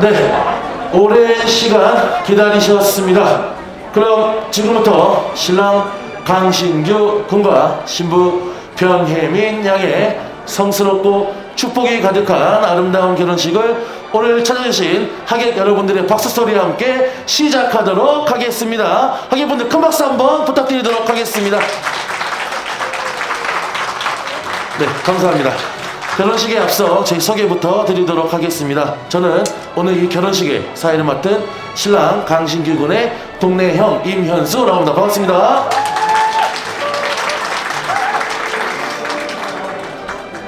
네, 오랜 시간 기다리셨습니다. 그럼 지금부터 신랑 강신규 군과 신부 변혜민 양의 성스럽고 축복이 가득한 아름다운 결혼식을 오늘 찾아주신 하객 여러분들의 박수 소리와 함께 시작하도록 하겠습니다. 하객분들 큰 박수 한번 부탁드리도록 하겠습니다. 네, 감사합니다. 결혼식에 앞서 제 소개부터 드리도록 하겠습니다. 저는 오늘 이 결혼식의 사회를 맡은 신랑 강신규 군의 동네 형 임현수라고 합니다. 반갑습니다.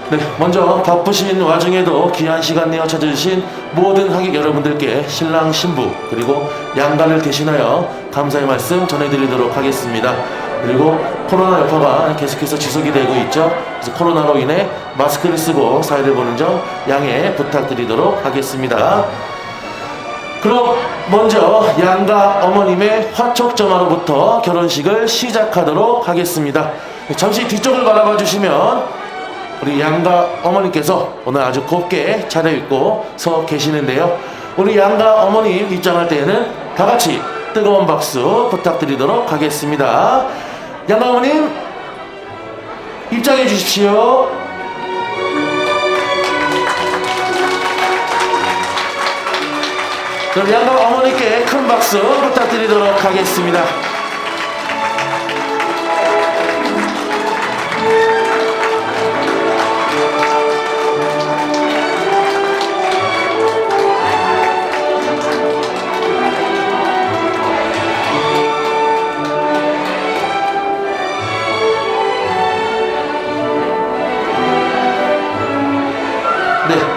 네, 먼저 바쁘신 와중에도 귀한 시간 내어 찾아주신 모든 하객 여러분들께 신랑 신부 그리고 양가를 대신하여 감사의 말씀 전해드리도록 하겠습니다. 그리고 코로나 여파가 계속해서 지속이 되고 있죠. 그래서 코로나로 인해 마스크를 쓰고 사회를 보는 점 양해 부탁드리도록 하겠습니다. 그럼 먼저 양가 어머님의 화촉점화로부터 결혼식을 시작하도록 하겠습니다. 잠시 뒤쪽을 바라봐 주시면 우리 양가 어머님께서 오늘 아주 곱게 차려입고 서 계시는데요. 우리 양가 어머님 입장할 때에는 다 같이 뜨거운 박수 부탁드리도록 하겠습니다. 양가 어머님 입장해 주십시오. 그럼 양가 어머니께 큰 박수 부탁드리도록 하겠습니다.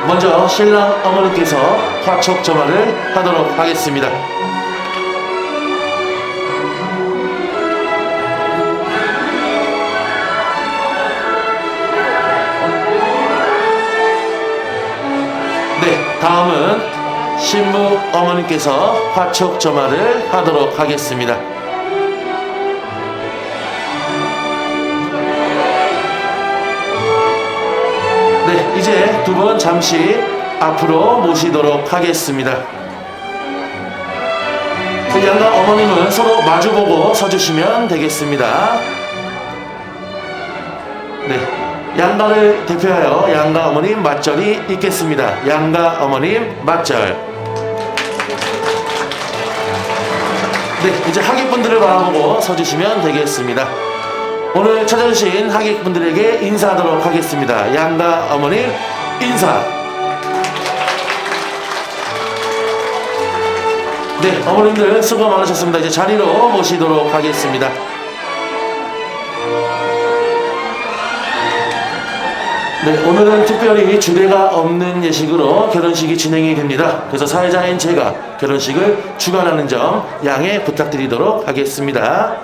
먼저 신랑 어머니께서 화촉 점화를 하도록 하겠습니다. 네, 다음은 신부 어머니께서 화촉 점화를 하도록 하겠습니다. 두 분 잠시 앞으로 모시도록 하겠습니다. 그 양가 어머님은 서로 마주보고 서주시면 되겠습니다. 네, 양가를 대표하여 양가 어머님 맞절이 있겠습니다. 양가 어머님 맞절. 네, 이제 하객분들을 바라보고 서주시면 되겠습니다. 오늘 찾아주신 하객분들에게 인사하도록 하겠습니다. 양가 어머님 인사. 네, 어머님들 수고 많으셨습니다. 이제 자리로 모시도록 하겠습니다. 네, 오늘은 특별히 주례가 없는 예식으로 결혼식이 진행이 됩니다. 그래서 사회자인 제가 결혼식을 주관하는 점 양해 부탁드리도록 하겠습니다.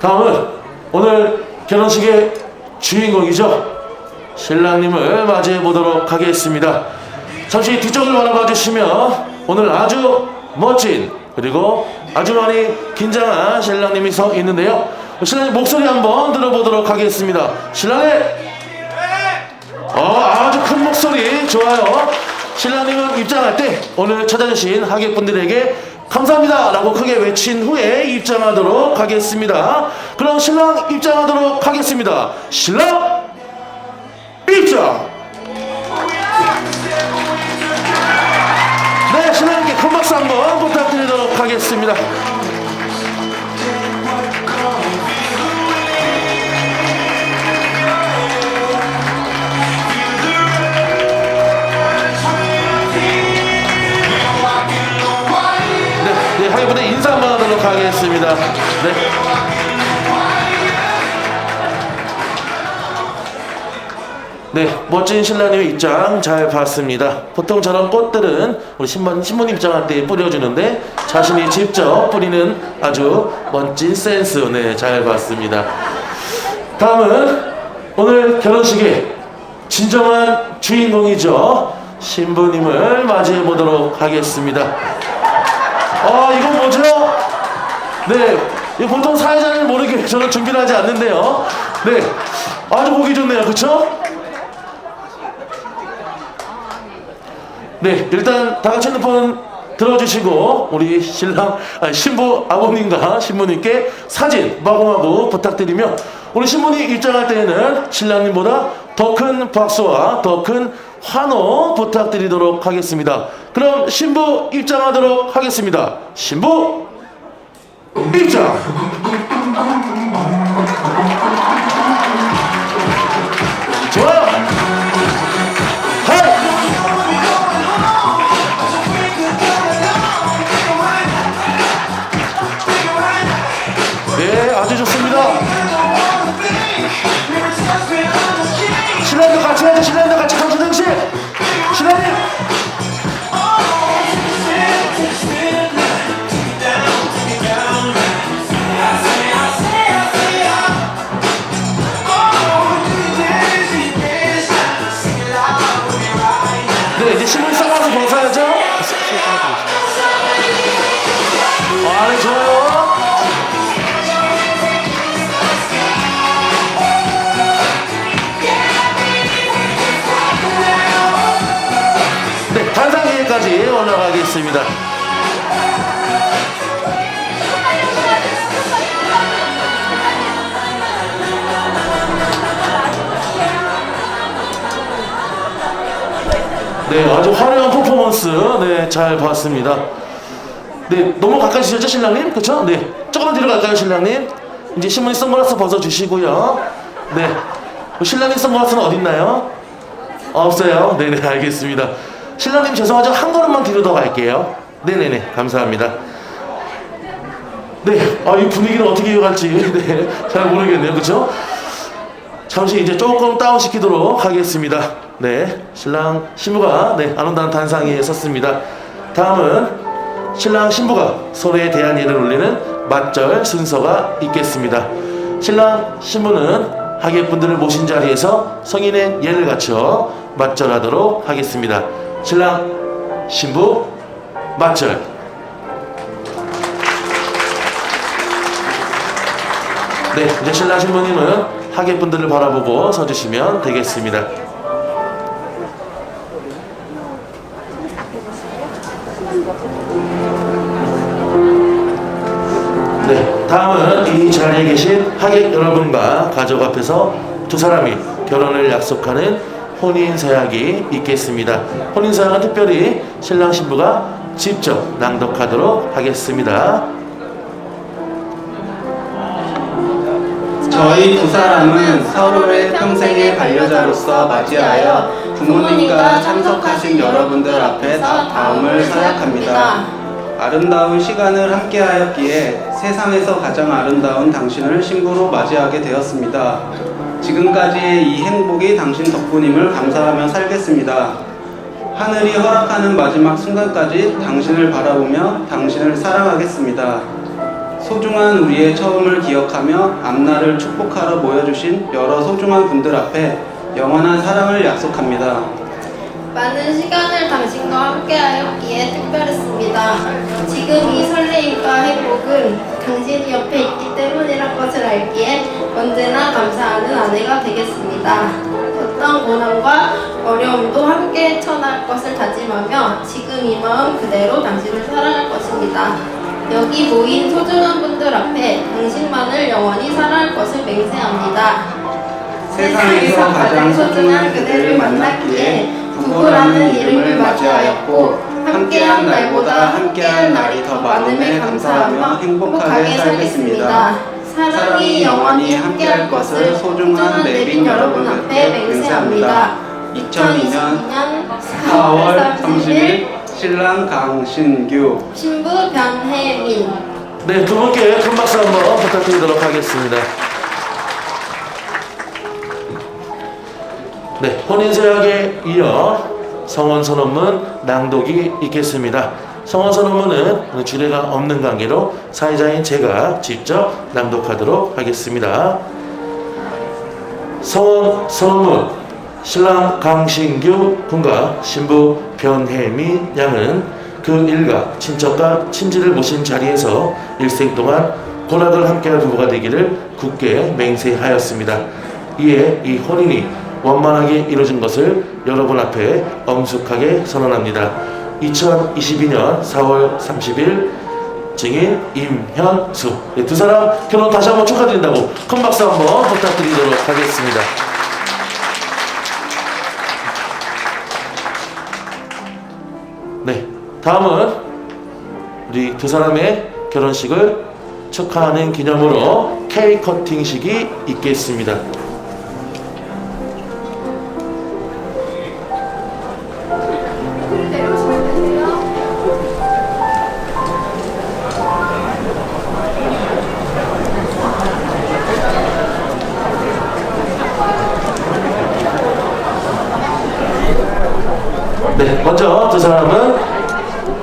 다음은 오늘 결혼식의 주인공이죠. 신랑님을 맞이해 보도록 하겠습니다. 잠시 뒤쪽을 바라봐 주시면 오늘 아주 멋진 그리고 아주 많이 긴장한 신랑님이 서 있는데요. 신랑님 목소리 한번 들어보도록 하겠습니다. 신랑님! 어, 아주 큰 목소리 좋아요. 신랑님은 입장할 때 오늘 찾아주신 하객분들에게 감사합니다 라고 크게 외친 후에 입장하도록 하겠습니다. 그럼 신랑 입장하도록 하겠습니다. 신랑 입장! 네, 신랑님께 큰 박수 한번 부탁드리도록 하겠습니다. 네, 네, 하객분들 인사 한번 하도록 하겠습니다. 네. 네, 멋진 신랑님의 입장 잘 봤습니다. 보통 저런 꽃들은 우리 신부, 신부님 입장할 때 뿌려주는데 자신이 직접 뿌리는 아주 멋진 센스, 네, 잘 봤습니다. 다음은 오늘 결혼식의 진정한 주인공이죠. 신부님을 맞이해 보도록 하겠습니다. 아, 이건 뭐죠? 네, 보통 사회자는 모르게 저는 준비를 하지 않는데요. 네, 아주 보기 좋네요. 그쵸? 네, 일단 다 같이 핸드폰 들어주시고 우리 신랑 아니, 신부 아버님과 신부님께 사진 마구마구 부탁드리며 우리 신부님 입장할 때에는 신랑님보다 더 큰 박수와 더 큰 환호 부탁드리도록 하겠습니다. 그럼 신부 입장하도록 하겠습니다. 신부 입장. 잘 봤습니다. 네, 너무 가까이 주셨죠, 신랑님? 그쵸? 네, 조금만 뒤로 갈까요, 신랑님? 이제 신부님 선글라스 벗어주시고요. 네, 신랑님 선글라스는 어딨나요? 없어요. 네네, 알겠습니다. 신랑님 죄송하죠? 한 걸음만 뒤로 더 갈게요. 네네네, 감사합니다. 네, 아, 이 분위기를 어떻게 이어갈지, 네, 잘 모르겠네요. 그쵸? 잠시 이제 조금 다운시키도록 하겠습니다. 네, 신랑 신부가 네, 아름다운 단상에 섰습니다. 다음은 신랑 신부가 서로에 대한 예를 올리는 맞절 순서가 있겠습니다. 신랑 신부는 하객분들을 모신 자리에서 성인의 예를 갖춰 맞절하도록 하겠습니다. 신랑 신부 맞절. 네, 이제 신랑 신부님은 하객분들을 바라보고 서주시면 되겠습니다. 다음은 이 자리에 계신 하객 여러분과 가족 앞에서 두 사람이 결혼을 약속하는 혼인 서약이 있겠습니다. 혼인 서약은 특별히 신랑 신부가 직접 낭독하도록 하겠습니다. 저희 두 사람은 서로의 평생의 반려자로서 맞이하여 부모님과 참석하신 여러분들 앞에서 다음을 서약합니다. 아름다운 시간을 함께하였기에 세상에서 가장 아름다운 당신을 신부로 맞이하게 되었습니다. 지금까지의 이 행복이 당신 덕분임을 감사하며 살겠습니다. 하늘이 허락하는 마지막 순간까지 당신을 바라보며 당신을 사랑하겠습니다. 소중한 우리의 처음을 기억하며 앞날을 축복하러 모여주신 여러 소중한 분들 앞에 영원한 사랑을 약속합니다. 많은 시간을 당신과 함께하였기에 특별했습니다. 지금 이 설레임과 행복은 당신이 옆에 있기 때문이란 것을 알기에 언제나 감사하는 아내가 되겠습니다. 어떤 고난과 어려움도 함께 헤쳐나갈 것을 다짐하며 지금 이 마음 그대로 당신을 사랑할 것입니다. 여기 모인 소중한 분들 앞에 당신만을 영원히 사랑할 것을 맹세합니다. 세상에서 가장 소중한 그대를 만났기에 부부라는 이름을 맞이하였고 함께한 날보다 함께한 날이 더 많음에 감사하며 행복하게 살겠습니다. 사랑이 영원히 함께할 것을 소중한 내빈 여러분 앞에 맹세합니다. 2002년 4월 30일 신랑 강신규 신부 변혜민 네, 두 분께 큰 박수 한번 부탁드리도록 하겠습니다. 네, 혼인서약에 이어 성원선언문 낭독이 있겠습니다. 성원선언문은 주례가 없는 관계로 사회자인 제가 직접 낭독하도록 하겠습니다. 성원 선언문 신랑 강신규 군과 신부 변혜미 양은 그 일가 친척과 친지를 모신 자리에서 일생 동안 고락을 함께할 부부가 되기를 굳게 맹세하였습니다. 이에 이 혼인이 원만하게 이루어진 것을 여러분 앞에 엄숙하게 선언합니다. 2022년 4월 30일 증인 임현수 네, 두 사람 결혼 다시 한번 축하드린다고 큰 박수 한번 부탁드리도록 하겠습니다. 네, 다음은 우리 두 사람의 결혼식을 축하하는 기념으로 케이크 커팅식이 있겠습니다. 먼저 두 사람은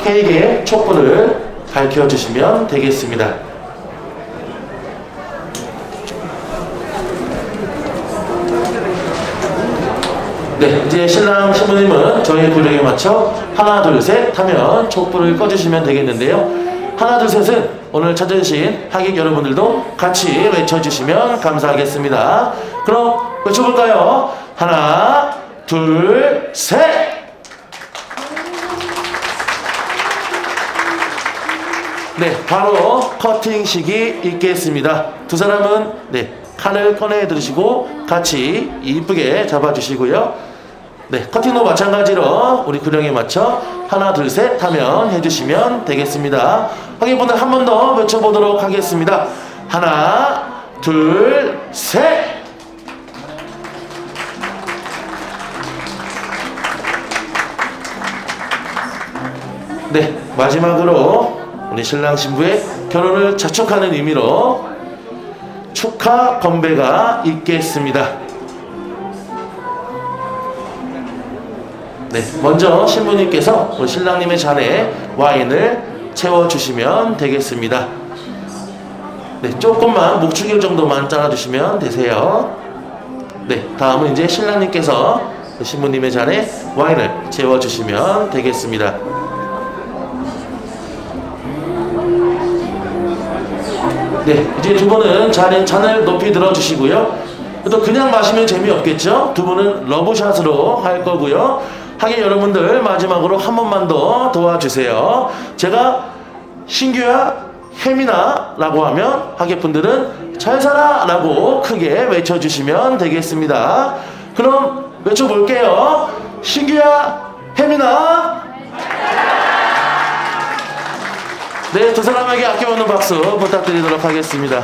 케이크의 촛불을 밝혀 주시면 되겠습니다. 네, 이제 신랑 신부님은 저희 구령에 맞춰 하나 둘 셋 하면 촛불을 꺼주시면 되겠는데요. 하나 둘 셋은 오늘 찾아주신 하객 여러분들도 같이 외쳐주시면 감사하겠습니다. 그럼 외쳐볼까요? 하나 둘 셋. 네, 바로 커팅 식이 있겠습니다. 두 사람은 네 칼을 꺼내 들으시고 같이 이쁘게 잡아주시고요. 네, 커팅도 마찬가지로 우리 구령에 맞춰 하나 둘 셋 하면 해주시면 되겠습니다. 확인분들 한 번 더 외쳐보도록 하겠습니다. 하나 둘 셋. 네, 마지막으로 우리 신랑 신부의 결혼을 자축하는 의미로 축하 건배가 있겠습니다. 네, 먼저 신부님께서 우리 신랑님의 잔에 와인을 채워주시면 되겠습니다. 네, 조금만 목축일 정도만 짜주시면 되세요. 네, 다음은 이제 신랑님께서 신부님의 잔에 와인을 채워주시면 되겠습니다. 네, 이제 두 분은 잔에 잔을 높이 들어주시고요. 또 그냥 마시면 재미없겠죠? 두 분은 러브샷으로 할 거고요. 하긴 여러분들 마지막으로 한 번만 더 도와주세요. 제가 신규야 혜민아 라고 하면 하객분들은 잘 살아 라고 크게 외쳐주시면 되겠습니다. 그럼 외쳐볼게요. 신규야 혜민아 네, 두 사람에게 아껴먹는 박수 부탁드리도록 하겠습니다.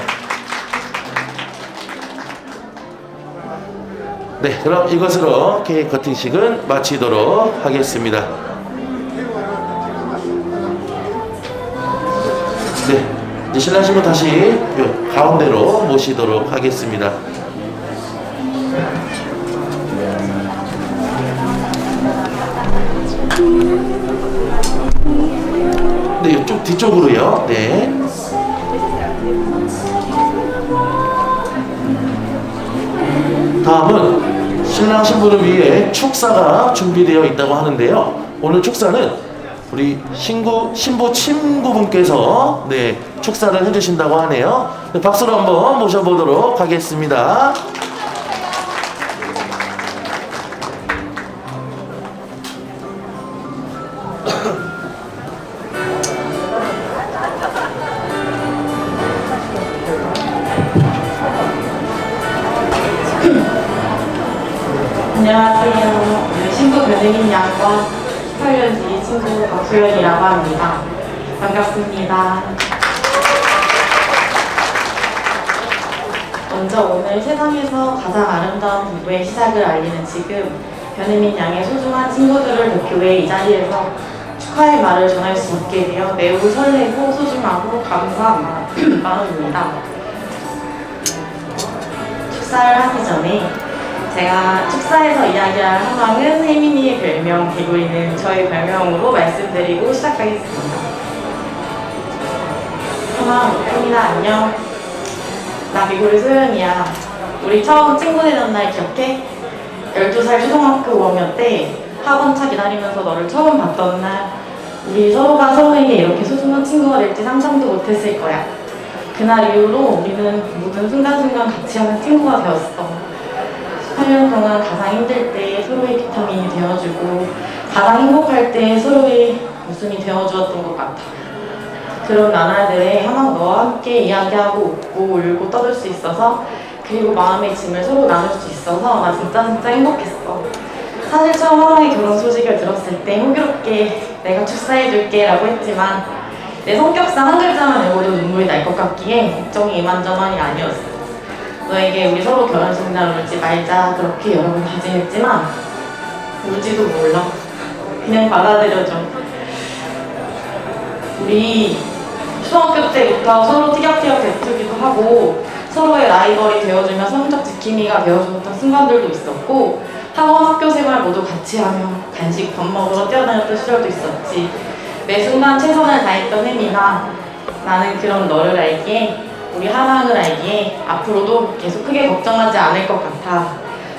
네, 그럼 이것으로 케이크 커팅식은 마치도록 하겠습니다. 네, 이제 신랑 신부 다시 요 가운데로 모시도록 하겠습니다. 네, 이쪽 뒤쪽으로요. 네. 다음은 신랑 신부를 위해 축사가 준비되어 있다고 하는데요. 오늘 축사는 우리 신부 신부 친구분께서 네 축사를 해주신다고 하네요. 네, 박수로 한번 모셔보도록 하겠습니다. 양과 18년 뒤 친구 박소연이라고 합니다. 반갑습니다. 먼저 오늘 세상에서 가장 아름다운 부부의 시작을 알리는 지금 변혜민 양의 소중한 친구들을 위해 이 자리에서 축하의 말을 전할 수 있게 되어 매우 설레고 소중하고 감사한 마- 마음입니다. 축사를 하기 전에 제가 축사에서 이야기할 상황은 혜민이의 별명 개구리는 저의 별명으로 말씀드리고 시작하겠습니다. 하나, 혜민아 안녕. 나 개구리 소연이야. 우리 처음 친구 되던 날 기억해? 12살 초등학교 5학년 때 학원차 기다리면서 너를 처음 봤던 날 우리 서로가 서로에게 이렇게 소중한 친구가 될지 상상도 못했을 거야. 그날 이후로 우리는 모든 순간순간 같이 하는 친구가 되었어. 18년 형은 가장 힘들 때 서로의 비타민이 되어주고 가장 행복할 때 서로의 웃음이 되어주었던 것 같아. 그런 나날들에 항상 너와 함께 이야기하고 웃고 울고 떠들 수 있어서 그리고 마음의 짐을 서로 나눌 수 있어서 나 진짜 진짜 행복했어. 사실 처음 하나의 결혼 소식을 들었을 때 호기롭게 내가 축사해줄게 라고 했지만 내 성격상 한 글자만 읽어도 눈물이 날 것 같기에 걱정이 이만저만이 아니었어. 너에게 우리 서로 결혼식 날 울지 말자 그렇게 여러 번 다짐했지만 울지도 몰라. 그냥 받아들여줘. 우리 중학교 때부터 서로 티격태격 다투기도 하고 서로의 라이벌이 되어주며 성적 지킴이가 되어주었던 순간들도 있었고 학원 학교 생활 모두 같이 하며 간식 밥 먹으러 뛰어다녔던 시절도 있었지 매 순간 최선을 다했던 혜미나 나는 그런 너를 알기에 우리 하나를 알기에 앞으로도 계속 크게 걱정하지 않을 것 같아.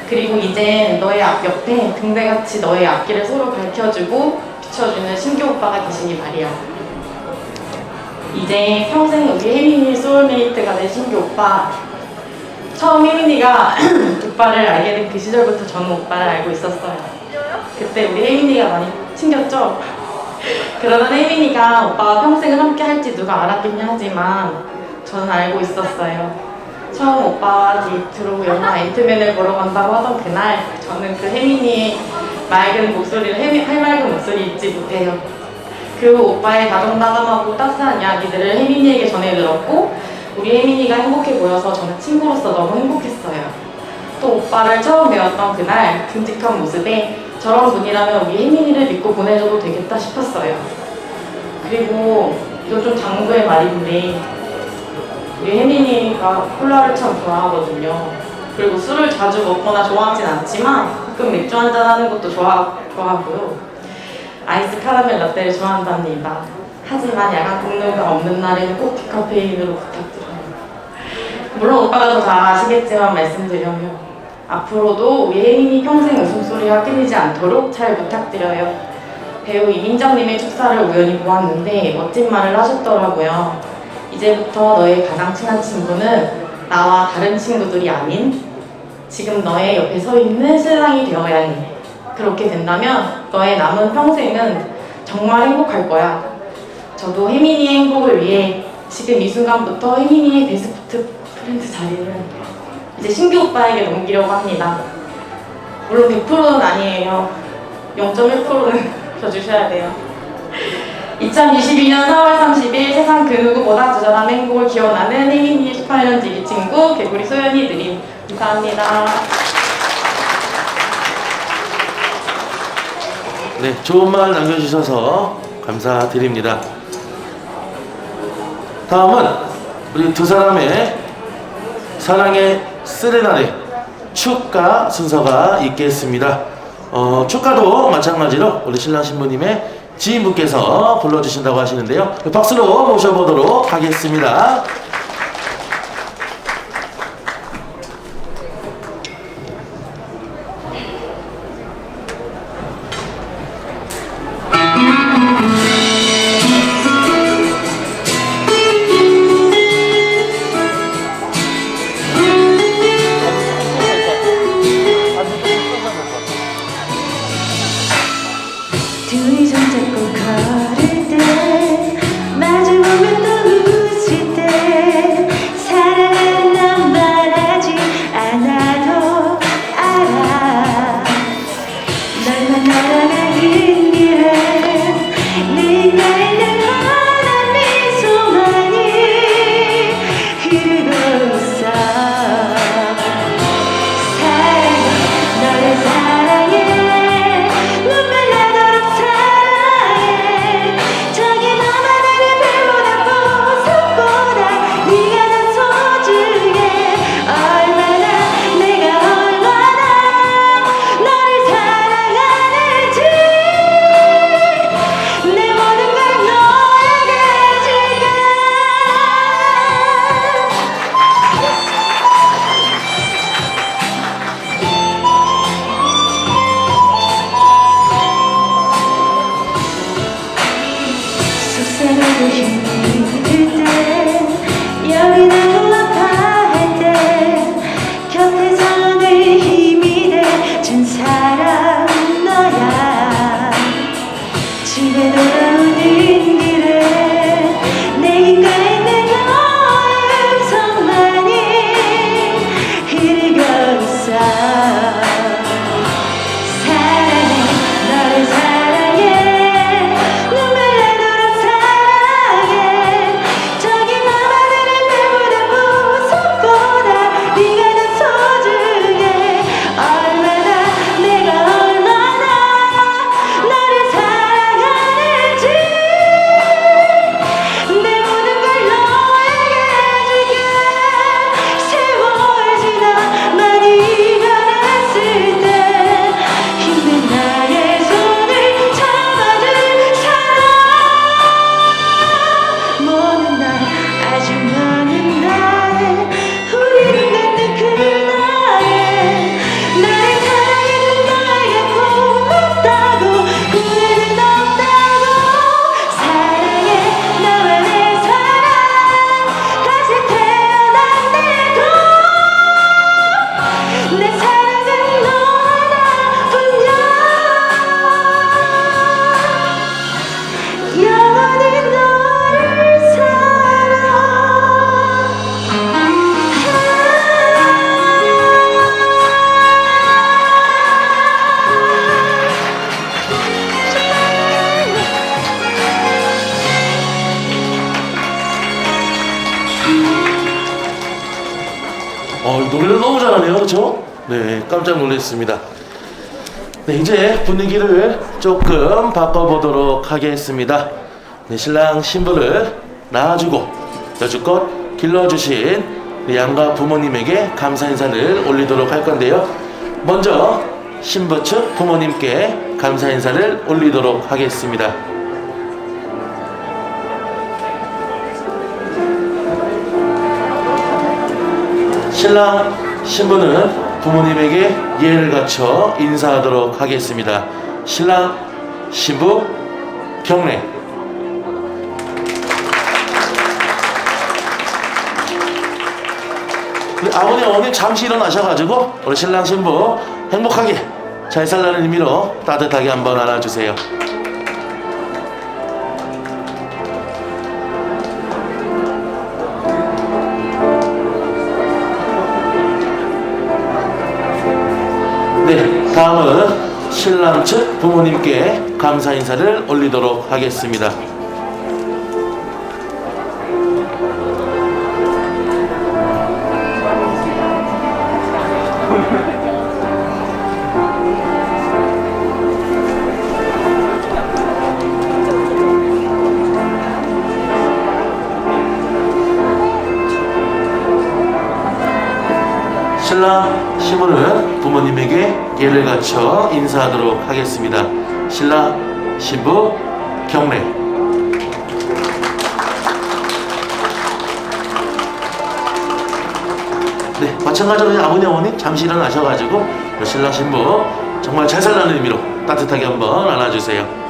그리고 이젠 너의 앞 옆에 등대같이 너의 앞길을 서로 밝혀주고 비춰주는 신규 오빠가 계시니 말이야 이제 평생 우리 혜민이 소울메이트가 된 신규 오빠. 처음 혜민이가 오빠를 알게 된 그 시절부터 저는 오빠를 알고 있었어요. 그때 우리 혜민이가 많이 튕겼죠? 그러던 혜민이가 오빠와 평생을 함께 할지 누가 알았겠냐 하지만 저는 알고 있었어요 처음 오빠와 데이트로 영화 앤트맨을 보러 간다고 하던 그날 저는 그 혜민이의 맑은 목소리를 혜미, 해맑은 목소리 잊지 못해요 그리고 오빠의 다정다감하고 따스한 이야기들을 혜민이에게 전해 들었고 우리 혜민이가 행복해 보여서 저는 친구로서 너무 행복했어요. 또 오빠를 처음 배웠던 그날 듬직한 모습에 저런 분이라면 우리 혜민이를 믿고 보내줘도 되겠다 싶었어요. 그리고 이거 좀 장부의 말인데 우리 혜민이가 콜라를 참 좋아하거든요. 그리고 술을 자주 먹거나 좋아하진 않지만 가끔 맥주 한잔 하는 것도 좋아, 좋아하고요. 아이스 카라멜 라떼를 좋아한답니다. 하지만 야간 공료가 없는 날에는 꼭 디카페인으로 부탁드려요. 물론 오빠가 더 잘 아시겠지만 말씀드려요. 앞으로도 우리 혜민이 평생 웃음소리가 끊이지 않도록 잘 부탁드려요. 배우 이민정님의 축사를 우연히 보았는데 멋진 말을 하셨더라고요. 이제부터 너의 가장 친한 친구는 나와 다른 친구들이 아닌 지금 너의 옆에 서 있는 신랑이 되어야 해. 그렇게 된다면 너의 남은 평생은 정말 행복할 거야. 저도 혜민이의 행복을 위해 지금 이 순간부터 혜민이의 베스트 프렌드 자리를 이제 신규 오빠에게 넘기려고 합니다. 물론 100%는 아니에요. 0.1%는 져주셔야 돼요. 2022년 4월 30일 세상 그 누구보다 부자란 행복을 기원하는 혜민이의 18년 지기 친구 개구리 소연이 드림 감사합니다. 네, 좋은 말 남겨주셔서 감사드립니다. 다음은 우리 두 사람의 사랑의 세레나데 축가 순서가 있겠습니다. 어, 축가도 마찬가지로 우리 신랑 신부님의 지인분께서 불러주신다고 하시는데요. 박수로 모셔보도록 하겠습니다. Okay. 하네요, 그렇죠? 네, 깜짝 놀랐습니다. 네, 이제 분위기를 조금 바꿔보도록 하겠습니다. 네, 신랑 신부를 낳아주고 여주껏 길러주신 우리 양가 부모님에게 감사 인사를 올리도록 할 건데요. 먼저 신부 측 부모님께 감사 인사를 올리도록 하겠습니다. 신랑 신부는 부모님에게 예를 갖춰 인사하도록 하겠습니다. 신랑 신부 경례. 아버님 어머님 잠시 일어나셔가지고 우리 신랑 신부 행복하게 잘 살라는 의미로 따뜻하게 한번 안아주세요. 네, 다음은 신랑 측 부모님께 감사 인사를 올리도록 하겠습니다. 신랑 신부는 부모님에게 예를 갖춰 인사하도록 하겠습니다. 신랑 신부 경례. 네, 마찬가지로 아버님 어머니 잠시 일어나셔가지고 신랑 신부 정말 잘 살라는 의미로 따뜻하게 한번 안아주세요.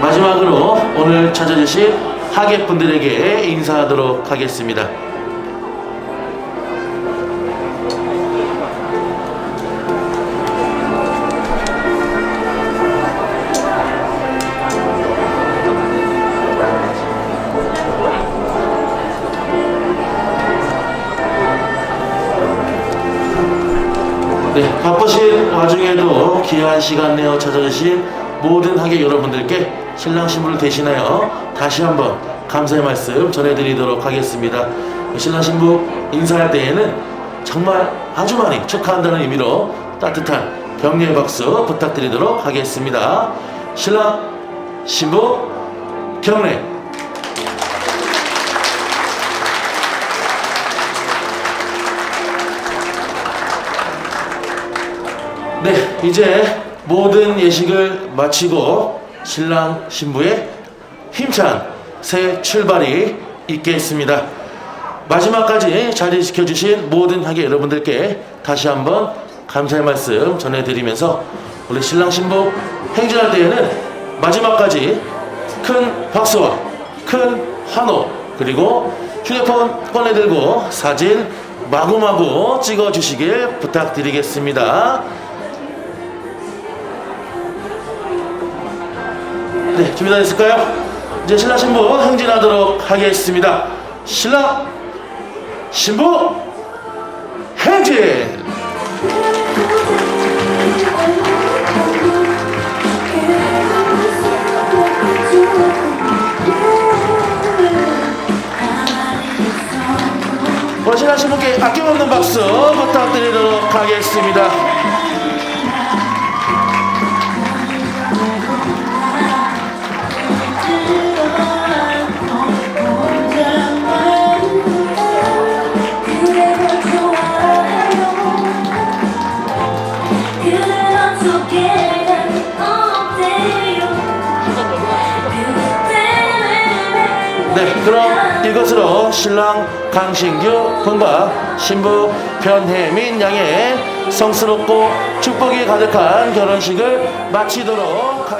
마지막으로 오늘 찾아주신 하객분들에게 인사하도록 하겠습니다. 네, 바쁘신 와중에도 귀한 시간 내어 찾아주신 모든 하객 여러분들께 신랑 신부를 대신하여 다시 한번 감사의 말씀 전해드리도록 하겠습니다. 신랑 신부 인사할 때에는 정말 아주 많이 축하한다는 의미로 따뜻한 격려의 박수 부탁드리도록 하겠습니다. 신랑 신부 경례. 네, 이제 모든 예식을 마치고 신랑 신부의 힘찬 새 출발이 있겠습니다. 마지막까지 자리 지켜주신 모든 하객 여러분들께 다시 한번 감사의 말씀 전해드리면서 우리 신랑 신부 행진할 때에는 마지막까지 큰 박수와 큰 환호 그리고 휴대폰 꺼내들고 사진 마구마구 찍어주시길 부탁드리겠습니다. 네, 준비 다 됐을까요? 이제 신랑 신부 행진하도록 하겠습니다. 신랑 신부 행진! 신랑 신부께 아낌없는 박수 부탁드리도록 하겠습니다. 그럼 이것으로 신랑 강신규 군과 신부 변혜민 양의 성스럽고 축복이 가득한 결혼식을 마치도록 하겠습니다.